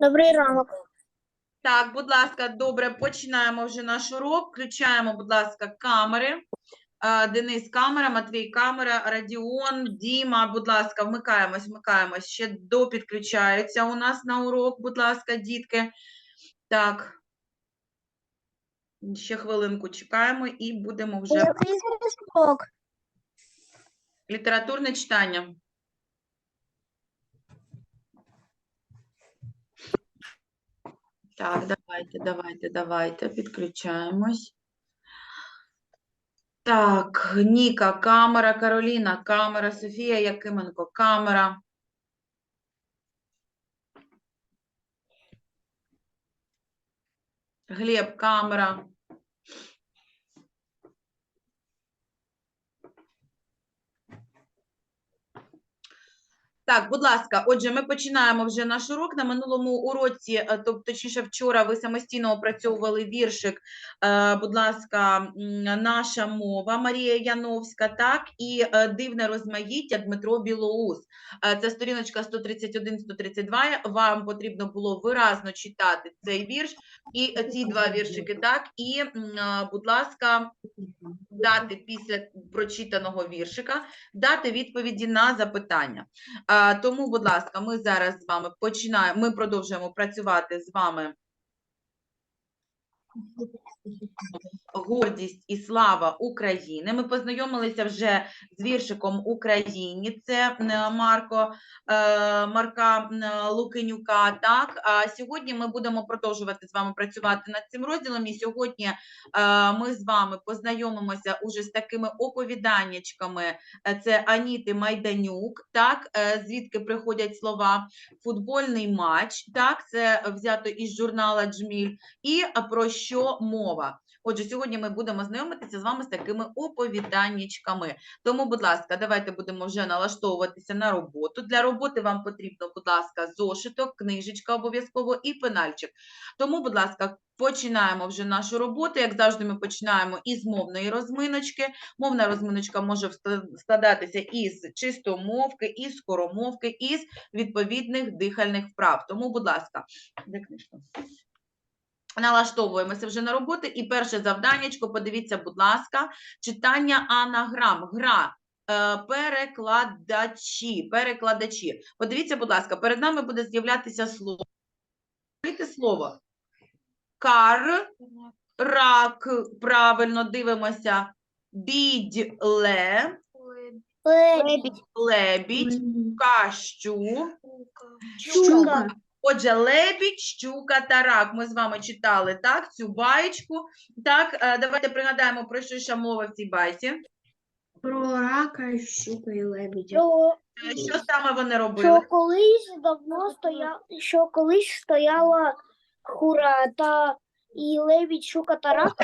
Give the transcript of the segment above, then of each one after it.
Добрий ранок. Так, будь ласка, добре, починаємо вже наш урок. Включаємо, будь ласка, камери. Е, Денис камера, Матвій камера, Радіон, Діма, будь ласка, вмикаємось, вмикаємось. Ще допідключаються у нас на урок, будь ласка, дітки. Так. Ще хвилинку чекаємо і будемо вже Який зв'язок? літературне читання. Так, давайте, давайте, давайте, підключаємось. Так, Ніка, камера, Кароліна, камера, Софія Якименко, камера. Глеб, камера. Так, будь ласка, отже, ми починаємо вже наш урок. На минулому уроці, тобто, точніше, вчора ви самостійно опрацьовували віршик, е, будь ласка, наша мова Марія Яновська, так, і е, дивне розмаїття Дмитро Білоус. Це сторіночка 131-132. Вам потрібно було виразно читати цей вірш і ці два віршики, так, і, будь ласка, дати після прочитаного віршика, дати відповіді на запитання. А, тому, будь ласка, ми зараз з вами починаємо. Ми продовжуємо працювати з вами. Гордість і слава України. Ми познайомилися вже з віршиком Україні. Це е, Марко е, Марка Лукинюка. Так, а сьогодні ми будемо продовжувати з вами працювати над цим розділом. І сьогодні е, ми з вами познайомимося уже з такими оповіданнячками. Це Аніти Майданюк, так, звідки приходять слова футбольний матч, так, це взято із журнала Джміль, і про що мова. Отже, сьогодні ми будемо знайомитися з вами з такими оповіданнячками. Тому, будь ласка, давайте будемо вже налаштовуватися на роботу. Для роботи вам потрібно, будь ласка, зошиток, книжечка обов'язково і пенальчик. Тому, будь ласка, починаємо вже нашу роботу. Як завжди, ми починаємо із мовної розминочки. Мовна розминочка може складатися із чистомовки, із скоромовки, із відповідних дихальних вправ. Тому, будь ласка, де книжка? Налаштовуємося вже на роботу. І перше завданнячко, подивіться, будь ласка, читання анаграм, гра. е, Перекладачі, перекладачі. Подивіться, будь ласка, перед нами буде з'являтися слово. Слово. Кар, рак, правильно дивимося. Бідь-ле, Лебідь. лебідь, кащу. Щука. Отже, лебідь, щука та рак. Ми з вами читали так, цю баєчку. Так, е, давайте пригадаємо, про що йшла мова в цій байці. Про рака, щука і лебідя. Що, Е, Що саме вони робили? що колись давно стоя, що колись стояла хура та і лебідь, що та рак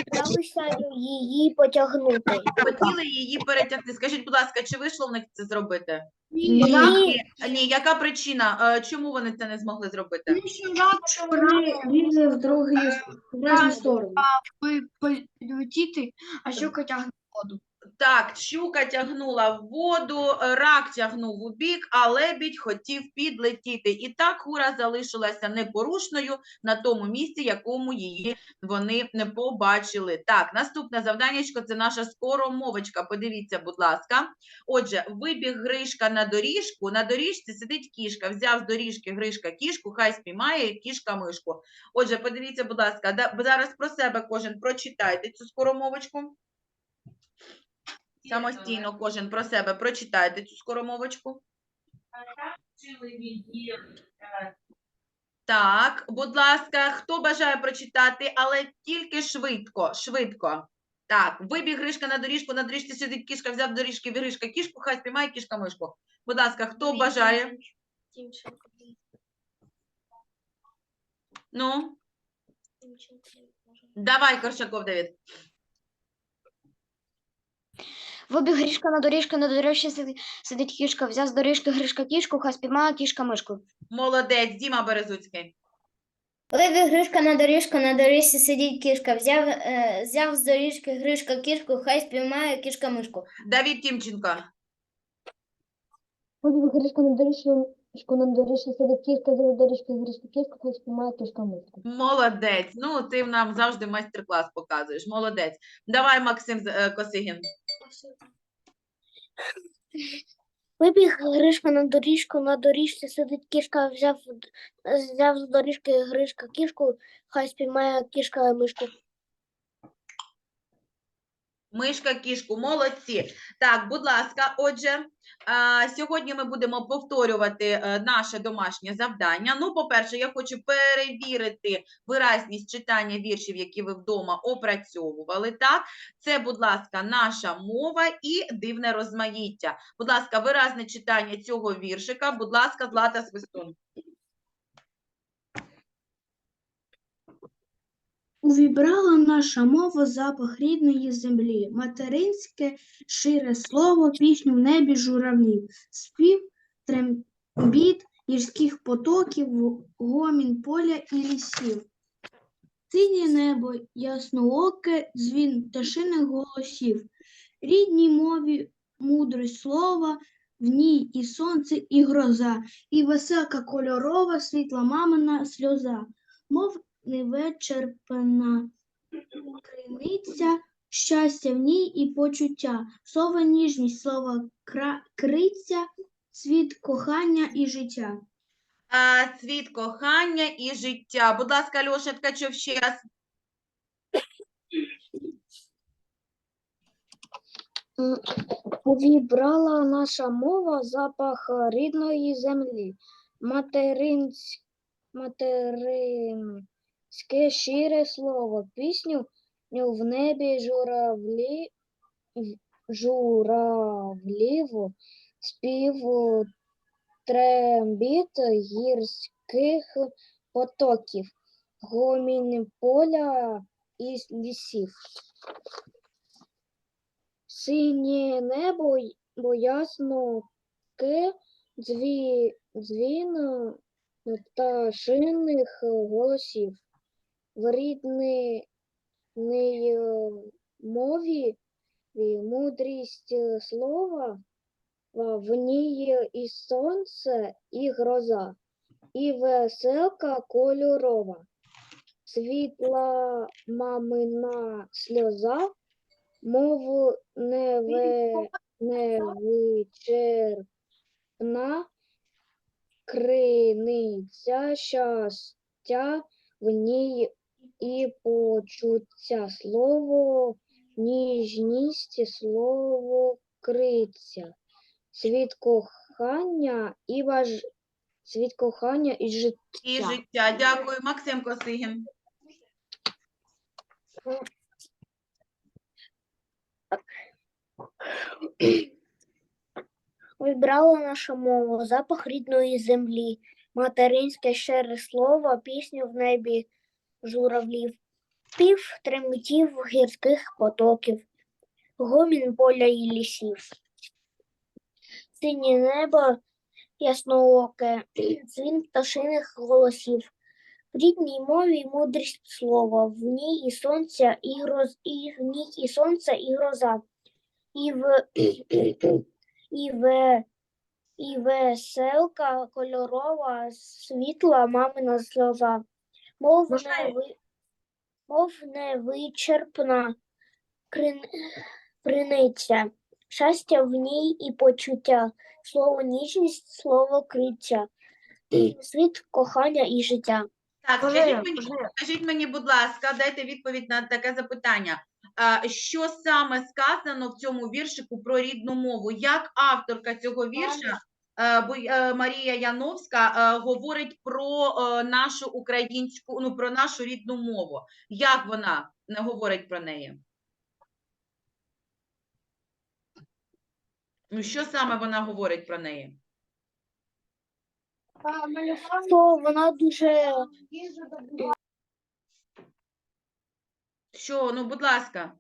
її потягнути. Хотіли її перетягти. Скажіть, будь ласка, чи вийшло в них це зробити? Ні. Ні, яка причина? Е, Чому вони це не змогли зробити? Лізе в другий в другу сторону. полетіти, а щука тягне воду. Так, щука тягнула в воду, рак тягнув у бік, а лебідь хотів підлетіти. І так хура залишилася непорушною на тому місці, якому її вони не побачили. Так, наступне завданнячко це наша скоромовочка. Подивіться, будь ласка. Отже, вибіг Гришка на доріжку. На доріжці сидить кішка. Взяв з доріжки Гришка кішку, хай спіймає кішка мишку. Отже, подивіться, будь ласка, зараз про себе кожен прочитайте цю скоромовочку. Самостійно кожен про себе прочитайте цю скоромовочку. Так, будь ласка, хто бажає прочитати, але тільки швидко, швидко. Так, вибіг Гришка на доріжку, на доріжці сидить кішка, взяв доріжки Гришка кішку, хай спіймає кішка мишку. Будь ласка, хто бажає? Ну, давай, Коршаков Давид. Вибіг Грішка на доріжку, на доріжці сидить, сидить кішка, взяв з доріжки Гришка кішку, хай спіймає кішка мишку. Молодець, Діма Березуцький. Вибіг Гришка на доріжку, на доріжці сидить кішка. Взяв, е, взяв з доріжки Гришка кішку, хай спіймає кішка мишку. Давід Тімченко. Вибіг Гришка на доріжку, на доріжці сидить кішка, за доріжки грішка кішка, хай спіймає кішка мишку. Молодець. Ну, ти нам завжди майстер-клас показуєш. Молодець. Давай, Максим З- е, Косигін. Вибіг Гришка на доріжку, на доріжці сидить кішка, взяв, взяв з доріжки Гришка кішку, хай спіймає кішка мишку. Мишка, кішку, молодці. Так, будь ласка, отже, сьогодні ми будемо повторювати е, наше домашнє завдання. Ну, по-перше, я хочу перевірити виразність читання віршів, які ви вдома опрацьовували. Так, це, будь ласка, наша мова і дивне розмаїття. Будь ласка, виразне читання цього віршика. Будь ласка, Злата Свистун. Увібрала наша мова запах рідної землі, материнське шире слово, пісню в небі журавлів, спів трембіт гірських потоків, гомін поля і лісів. Синє небо, яснооке, дзвін пташиних голосів, рідній мові мудрость слова, в ній і сонце, і гроза, і веселка кольорова, світла мамина сльоза, мов невичерпана криниця, щастя в ній і почуття, слово ніжність, слово кра... криця, світ кохання і життя. А, світ кохання і життя. Будь ласка, Льоша Ткачов ще раз. Увібрала наша мова запах рідної землі, материнсь... материнське щире слово, пісню в небі журавлі... журавліву, спів трембіт гірських потоків, гомін поля і лісів. Синє небо й- бо ясно ке, дзві, дзвін е, пташиних голосів. В рідній е, мові мудрість е, слова, в ній і сонце, і гроза, і веселка кольорова. Світла мамина сльоза, мов неве, невичерпна криниця щастя, в ній і почуття слово, ніжність, слово криця, світ кохання і баж... світ кохання і життя. І життя. Дякую, Максим Косигін. Вибрала наша мова, запах рідної землі, материнське щире слово, пісню в небі журавлів, пів тремтів гірських потоків, гомін поля і лісів. Синє небо яснооке, дзвін пташиних голосів. В рідній мові мудрість слова, в ній і сонця, і гроз, і в ній і сонце, і гроза, і в і ве, і веселка кольорова, світла мамина сльоза, мов неви, мов невичерпна крин, криниця, щастя в ній і почуття, слово ніжність, слово криття, світ кохання і життя. Так, скажіть мені, скажіть мені, будь ласка, дайте відповідь на таке запитання. Що саме сказано в цьому віршику про рідну мову? Як авторка цього вірша, Марія Яновська, е, говорить про е, нашу українську, ну про нашу рідну мову? Як вона не говорить про неї? Ну, що саме вона говорить про неї? То вона дуже Що, ну, будь ласка.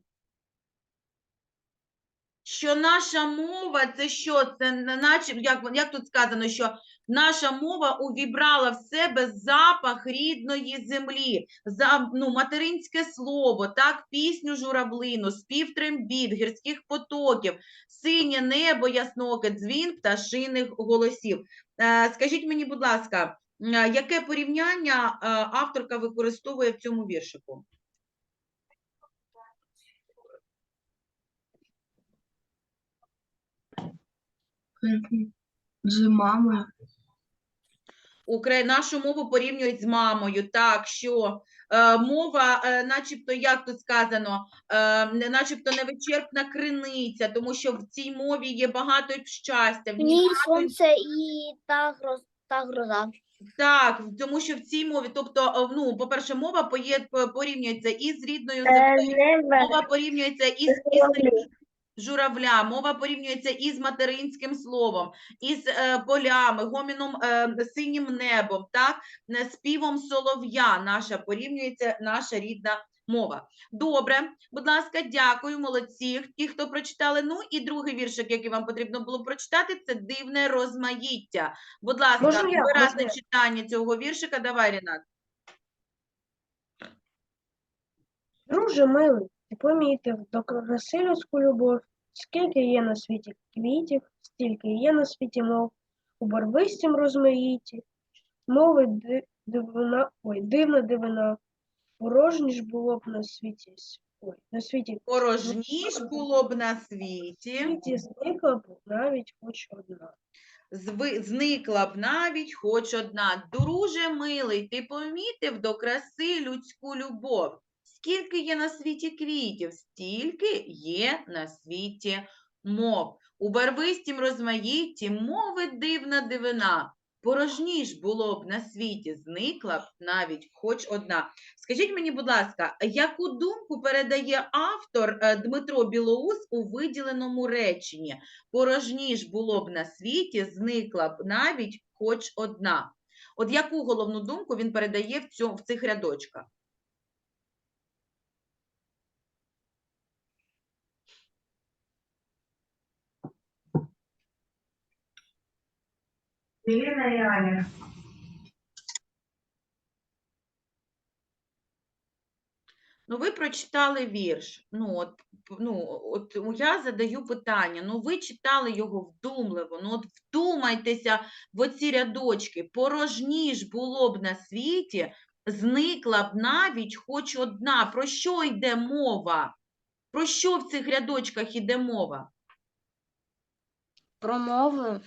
Що наша мова це що? Це наче, як, як тут сказано, що наша мова увібрала в себе запах рідної землі, за, ну, материнське слово, так, пісню журавлину, спів трембіт, гірських потоків, синє небо ясноке, дзвін пташиних голосів. Е, Скажіть мені, будь ласка, е, яке порівняння е, авторка використовує в цьому віршику? З мамою. Укра... Нашу мову порівнюють з мамою, так що е, мова, е, начебто, як тут сказано, е, начебто невичерпна криниця, тому що в цій мові є багато щастя, в ній багато сонце і та, гроз, та гроза. Так, тому що в цій мові, тобто, е, ну, по-перше, мова поє- по- порівнюється із рідною Е, землею, мова порівнюється із, із журавля, мова порівнюється із материнським словом, із е, полями, гоміном, е, синім небом, так, е, співом солов'я наша порівнюється наша рідна мова. Добре, будь ласка, дякую, молодці. Ті, хто прочитали. Ну і другий віршик, який вам потрібно було прочитати, це дивне розмаїття. Будь ласка, Можна я? виразне Можна я? читання цього віршика. Давай, Рінат. Друже милий, ти помітив до краси людську любов, скільки є на світі квітів, стільки є на світі мов, у барвистім розмаїті, мови дивина, ой, дивна дивина, порожні ж було б на світі, ой, на світі Порожні ж було б на світі. світі зникла б навіть хоч одна. Зви- зникла б навіть хоч одна. Друже милий, ти помітив до краси людську любов. Скільки є на світі квітів, стільки є на світі мов. У барвистім розмаїтті мови дивна дивина. Порожні ж було б на світі, зникла б навіть хоч одна. Скажіть мені, будь ласка, яку думку передає автор е, Дмитро Білоус у виділеному реченні? Порожні ж було б на світі, зникла б навіть хоч одна. От яку головну думку він передає в цих рядочках? Елена и Аня. Ну, ви прочитали вірш. Ну, от, ну, от я задаю питання. Ну, ви читали його вдумливо. Ну, от вдумайтеся в оці рядочки. Порожні ж було б на світі, зникла б навіть хоч одна. Про що йде мова? Про що в цих рядочках йде мова? Про мови.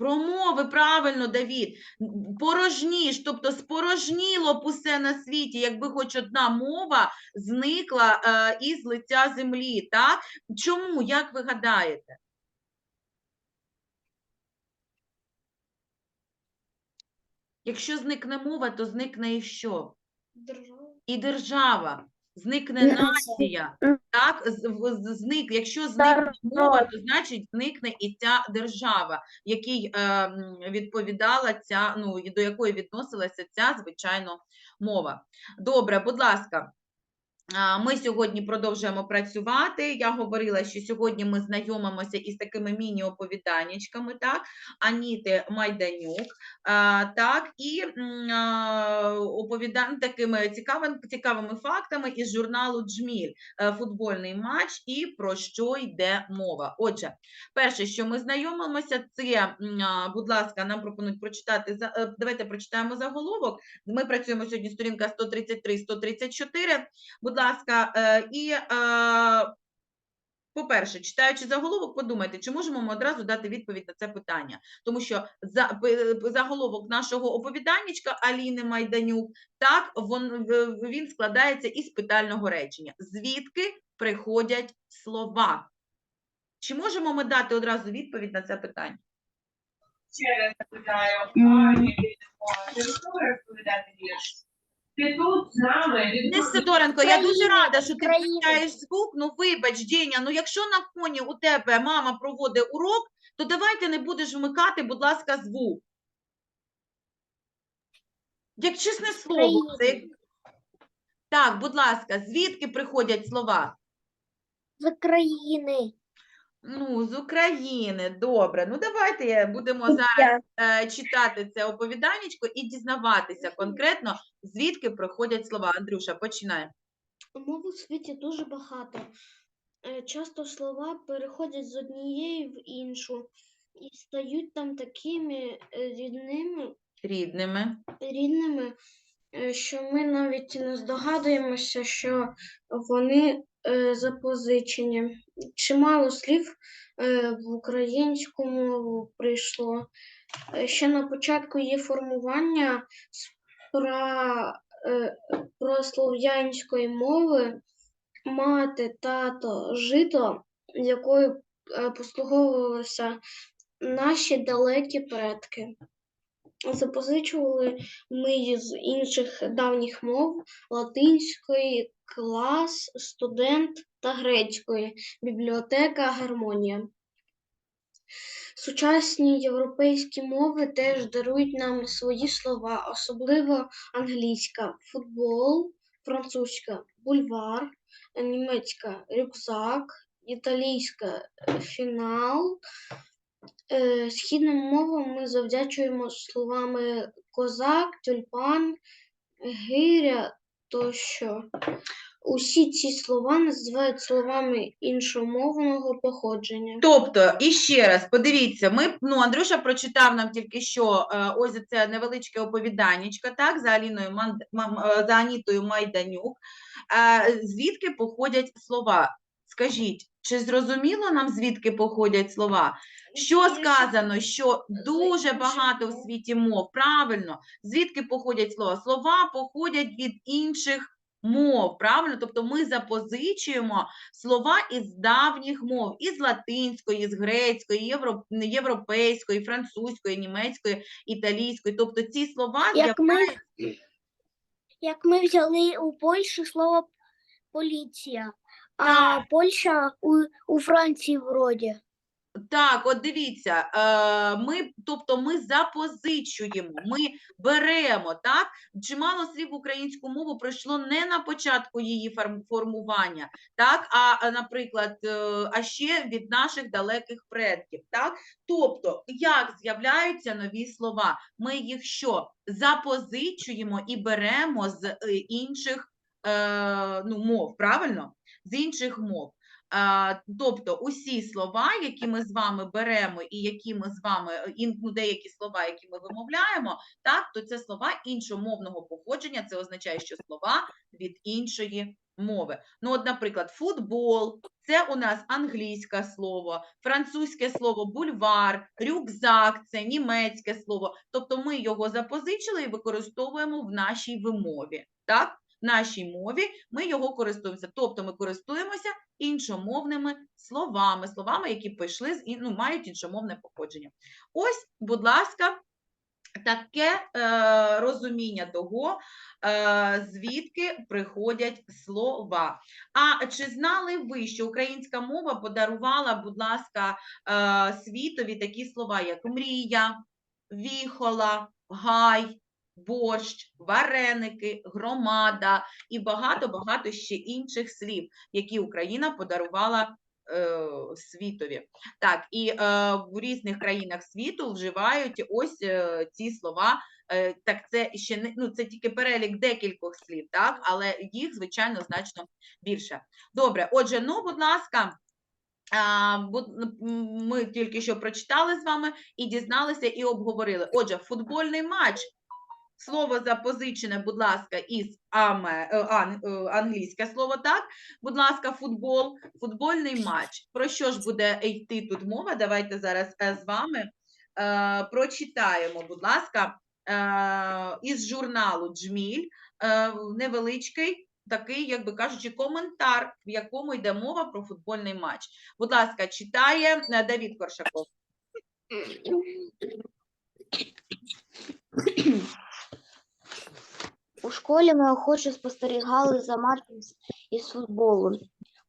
Про мови, правильно, Давід. М, Порожні ж, тобто спорожніло б усе на світі, якби хоч одна мова зникла е, із лиця землі, так? Чому, як ви гадаєте? Якщо зникне мова, то зникне і що? І держава. Зникне Нація. Так, зник, якщо зникне мова, то значить зникне і ця держава, якій е, відповідала ця, ну і до якої відносилася ця звичайно мова. Добре, будь ласка. Ми сьогодні продовжуємо працювати. Я говорила, що сьогодні ми знайомимося із такими міні-оповіданнячками, так, Аніти Майданюк, так, і оповідан такими цікавими, цікавими фактами із журналу Джміль е, футбольний матч і про що йде мова. Отже, перше, що ми знайомимося, це, будь ласка, нам пропонують прочитати е, Давайте прочитаємо заголовок. Ми працюємо сьогодні сторінка 133-134. Будь ласка, е, і е, по-перше, читаючи заголовок, подумайте, чи можемо ми одразу дати відповідь на це питання, тому що за п- заголовок нашого оповіданнячка Аліни Майданюк, так вон, в- він складається із питального речення. Звідки приходять слова? Чи можемо ми дати одразу відповідь на це питання? Ще раз запитаю, ти готова розповідати вірш? Ти тут з нами, ти Сидоренко, я дуже рада, що ти України. включаєш звук. Ну вибач, Деня, ну якщо на фоні у тебе мама проводить урок, то давайте не будеш вмикати, будь ласка, звук. Як чесне слово, це... як- Так, будь ласка, звідки приходять слова? З країни. Ну, з України, добре. Ну, давайте е, будемо зараз е, читати це оповіданечко і дізнаватися конкретно, звідки приходять слова. Андрюша, починай. Мов у світі дуже багато. Е, Часто слова переходять з однієї в іншу, і стають там такими е, рідними, Рідними. рідними, е, що ми навіть не здогадуємося, що вони е, запозичені. Чимало слів е, в українську мову прийшло. Е, Ще на початку її формування прослов'янської мови мати, тато, жито, якою послуговувалися наші далекі предки. Запозичували ми з інших давніх мов латинської, клас, студент та грецької, бібліотека, гармонія. Сучасні європейські мови теж дарують нам свої слова, особливо англійська. Футбол, французька. Бульвар, німецька. Рюкзак, італійська. Фінал. Е, Східним мовам ми завдячуємо словами козак, тюльпан, гиря тощо. Усі ці слова називають словами іншомовного походження. Тобто, і ще раз, подивіться, ми, ну, Андрюша прочитав нам тільки що е, ось це невеличке оповіданнячко, так, за Аліною Манд... Е, за Анітою Майданюк. Е, Звідки походять слова? Скажіть, чи зрозуміло нам, звідки походять слова? Що сказано, що дуже багато в світі мов, правильно, звідки походять слова? Слова походять від інших мов, правильно? Тобто ми запозичуємо слова із давніх мов, із латинської, з грецької, євро... європейської, французької, німецької, італійської. Тобто ці слова Як ми, як ми взяли у Польщі слово поліція, а Польща у, у Франції вроді. Так, от дивіться, е, ми, тобто ми запозичуємо, ми беремо, так? Чимало слів в українську мову пройшло не на початку її формування, так? А, а, наприклад, е, а ще від наших далеких предків, так? Тобто, як з'являються нові слова? Ми їх що? Запозичуємо і беремо з е, інших е, ну, мов, правильно? З інших мов. Тобто усі слова, які ми з вами беремо, і які ми з вами ну, деякі слова, які ми вимовляємо, так, то це слова іншомовного походження. Це означає, що слова від іншої мови. Ну, от, наприклад, футбол це у нас англійське слово, французьке слово бульвар, рюкзак це німецьке слово. Тобто ми його запозичили і використовуємо в нашій вимові. Так? Нашій мові ми його користуємося. Тобто ми користуємося іншомовними словами, словами, які пішли з ну, мають іншомовне походження. Ось, будь ласка, таке е, розуміння того, е, звідки приходять слова. А чи знали ви, що українська мова подарувала, будь ласка, е, світові такі слова, як мрія, віхола, гай, борщ, вареники, громада і багато-багато ще інших слів, які Україна подарувала е, світові. Так, і е, в різних країнах світу вживають ось е, ці слова. Е, так, це ще не ну це тільки перелік декількох слів, так, але їх, звичайно, значно більше. Добре, отже, ну, будь ласка. Ми тільки що прочитали з вами і дізналися, і обговорили. Отже, футбольний матч. Слово запозичене, будь ласка, із аме, е, е, англійське слово, так? Будь ласка, футбол, футбольний матч. Про що ж буде йти тут мова? Давайте зараз е, з вами прочитаємо, будь ласка, із журналу Джміль невеличкий такий, як би кажучи, коментар, в якому йде мова про футбольний матч. Будь ласка, читає Давід Коршаков. У школі ми охоче спостерігали за матчем із футболу.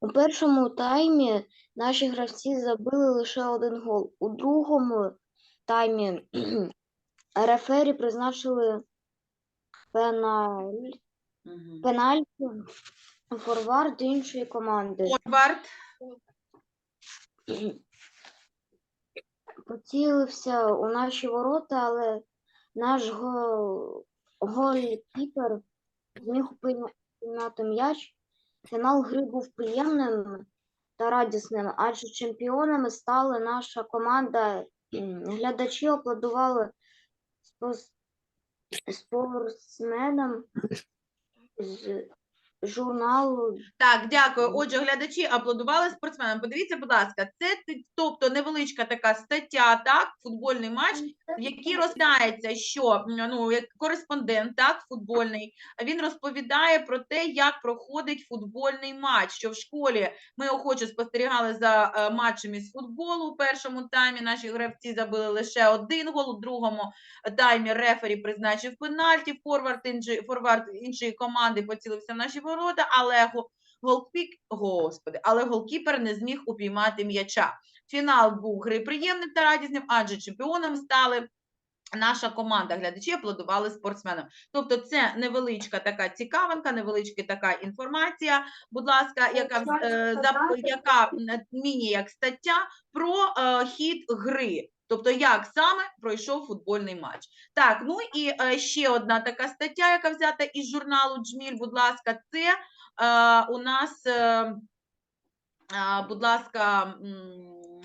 У першому таймі наші гравці забили лише один гол. У другому таймі рефері призначили пеналь... Пенальті форвард іншої команди. Форвард. Поцілився у наші ворота, але наш гол... голкіпер зміг упіймати м'яч. Фінал гри був приємним та радісним, адже чемпіонами стала наша команда глядачі аплодували спортсменам з журналу Так, дякую. Отже, глядачі аплодували спортсменам. Подивіться, будь ласка, це тобто невеличка така стаття, так, футбольний матч, в якій розглядається, що ну як кореспондент, так, футбольний, він розповідає про те, як проходить футбольний матч. Що в школі ми охоче спостерігали за е, матчем із футболу у першому таймі. Наші гравці забили лише один гол, у другому таймі рефері призначив пенальті. Форвард іншої форвард іншої команди поцілився в наші ворота, але го- голкіпік, господи, але голкіпер не зміг упіймати м'яча. Фінал був гри приємним та радісним, адже чемпіоном стали. Наша команда глядачі аплодували спортсменам. Тобто, це невеличка така цікавинка, невеличка така інформація. Будь ласка, яка е, яка міні як стаття про е, хід гри. Тобто, як саме пройшов футбольний матч. Так, ну і е, ще одна така стаття, яка взята із журналу Джміль. Будь ласка, це е, у нас, е, е, будь ласка,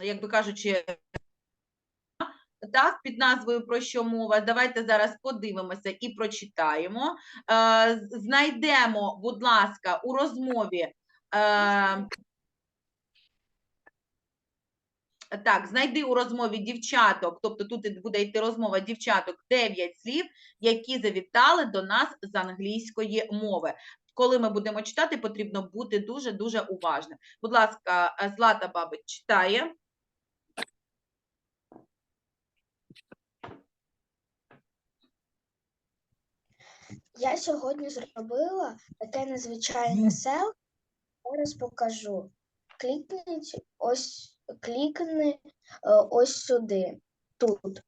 як би кажучи, так, під назвою про що мова. Давайте зараз подивимося і прочитаємо. Е, знайдемо, будь ласка, у розмові. Е, так, знайди у розмові дівчаток, тобто тут буде йти розмова дівчаток, 9 слів, які завітали до нас з англійської мови. Коли ми будемо читати, потрібно бути дуже-дуже уважним. Будь ласка, е, Злата Бабич читає. Я сьогодні зробила таке незвичайне селфі. Зараз покажу. Клікніть ось, клікни е, ось сюди. Тут. Е,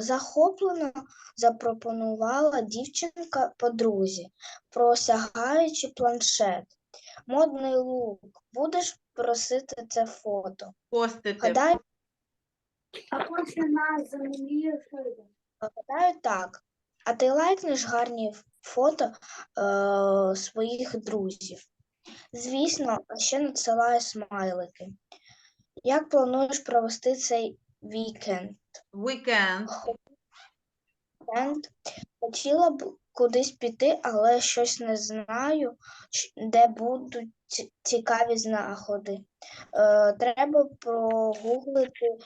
захоплено запропонувала дівчинка подрузі, просягаючи планшет. Модний лук. Будеш просити це фото. Постити. Гадаю, А после нас землі гадаю так. А ти лайкнеш гарні фото е, своїх друзів. Звісно, а ще надсилаю смайлики. Як плануєш провести цей вікенд? Weekend. Вікенд? Хотіла б кудись піти, але щось не знаю, де будуть ці- цікаві знаходи. Е, треба прогуглити,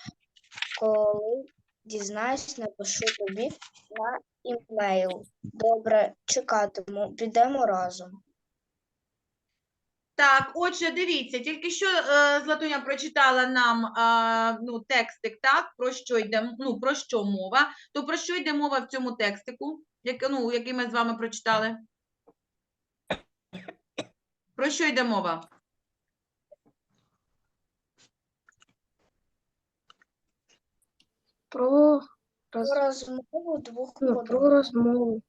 коли дізнаюсь, напишу тобі на імейл. Добре, чекатиму, підемо разом. Так, отже, дивіться, тільки що е, Златуня прочитала нам е, ну, текстик, так, про що йде, ну, про що мова. То про що йде мова в цьому текстику, як, ну, який ми з вами прочитали? Про що йде мова? Про, Про розмову двох ну, про розмову.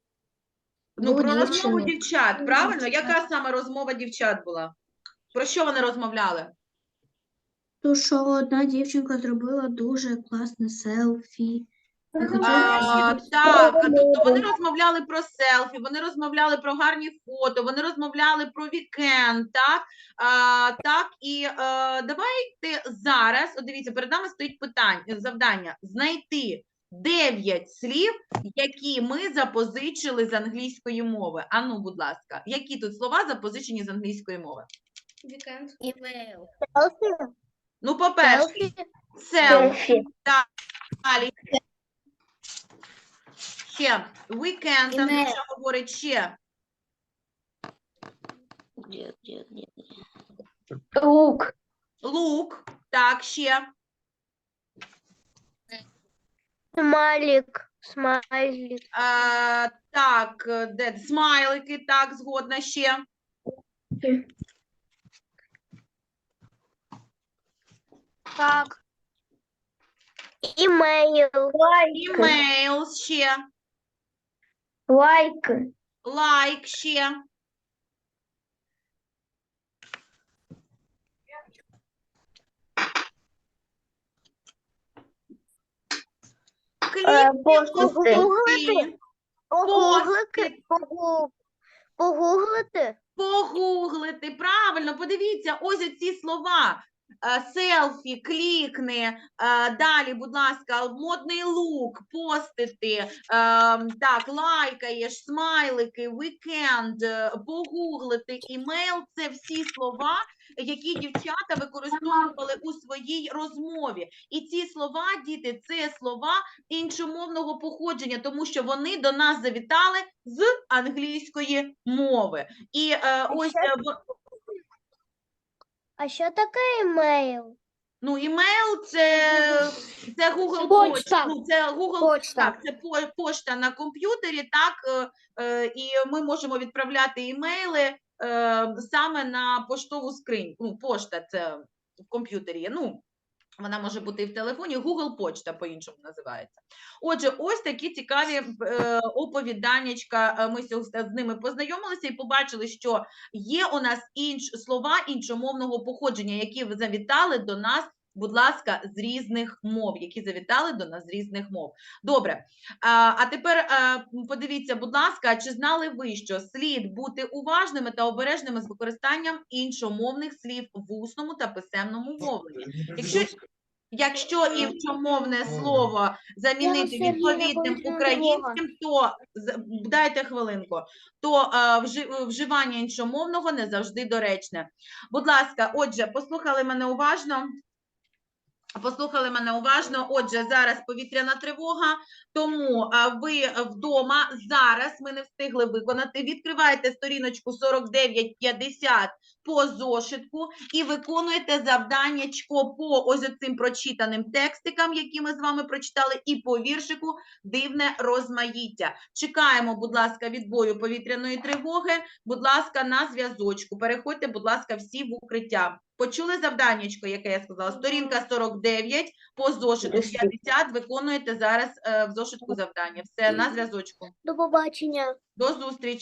Ну, про розмову дівчат, правильно? Яка саме розмова дівчат була? Про що вони розмовляли? То, що одна дівчинка зробила дуже класне селфі. А, так, тобто вони розмовляли про селфі, вони розмовляли про гарні фото, вони розмовляли про вікенд, так? А, так, і е, давайте зараз, от дивіться, перед нами стоїть питання, завдання знайти 9 слів, які ми запозичили з англійської мови. Ану, будь ласка, які тут слова запозичені з англійської мови? Вікенд. Імейл. Ну, по-перше, селфі, далі. Ще, weekend, там що говорить ще. Лук. Лук, так, ще. Смайлик. Смайлик. А, так, де смайлики, так, згодна ще. Так. Імейл. Email ще. Лайк. Лайк ще. Клікніть погуглити. Погуглити. Погуглити. Погуглити, правильно, подивіться, ось ці слова. Е, селфі, клікни, е, далі, будь ласка, модний лук, постити, е, так, лайкаєш, смайлики, вікенд, погуглити, імейл це всі слова, які дівчата використовували у своїй розмові. І ці слова, діти, це слова іншомовного походження, тому що вони до нас завітали з англійської мови. І ось А що таке емейл? ну, імейл це, це Google Почта. почта. Ну, це Google Почта. Так, це по- пошта на комп'ютері, так, е, е, і ми можемо відправляти імейли е, саме на поштову скриньку. Ну, пошта це в комп'ютері. є, Ну, вона може бути і в телефоні, Google почта по-іншому називається. Отже, ось такі цікаві е, оповіданнячка. е, Ми з ними познайомилися і побачили, що є у нас інш, слова іншомовного походження, які завітали до нас, будь ласка, з різних мов, які завітали до нас з різних мов. Добре. А, тепер подивіться, будь ласка, чи знали ви, що слід бути уважними та обережними з використанням іншомовних слів в усному та писемному мовленні? Якщо, якщо іншомовне слово замінити відповідним українським, то дайте хвилинку, то вживання іншомовного не завжди доречне. Будь ласка, отже, послухали мене уважно. Послухали мене уважно. Отже, зараз повітряна тривога, тому ви вдома зараз ми не встигли виконати. Відкривайте сторіночку 4950 по зошитку і виконуєте завданнячко по ось цим прочитаним текстикам, які ми з вами прочитали, і по віршику дивне розмаїття. Чекаємо, будь ласка, відбою повітряної тривоги. Будь ласка, на зв'язочку. Переходьте, будь ласка, всі в укриття. Почули завданнячко, яке я сказала? Сторінка 49 по зошиту 50. Виконуєте зараз е, в зошитку завдання. Все, на зв'язочку. До побачення. До зустрічі.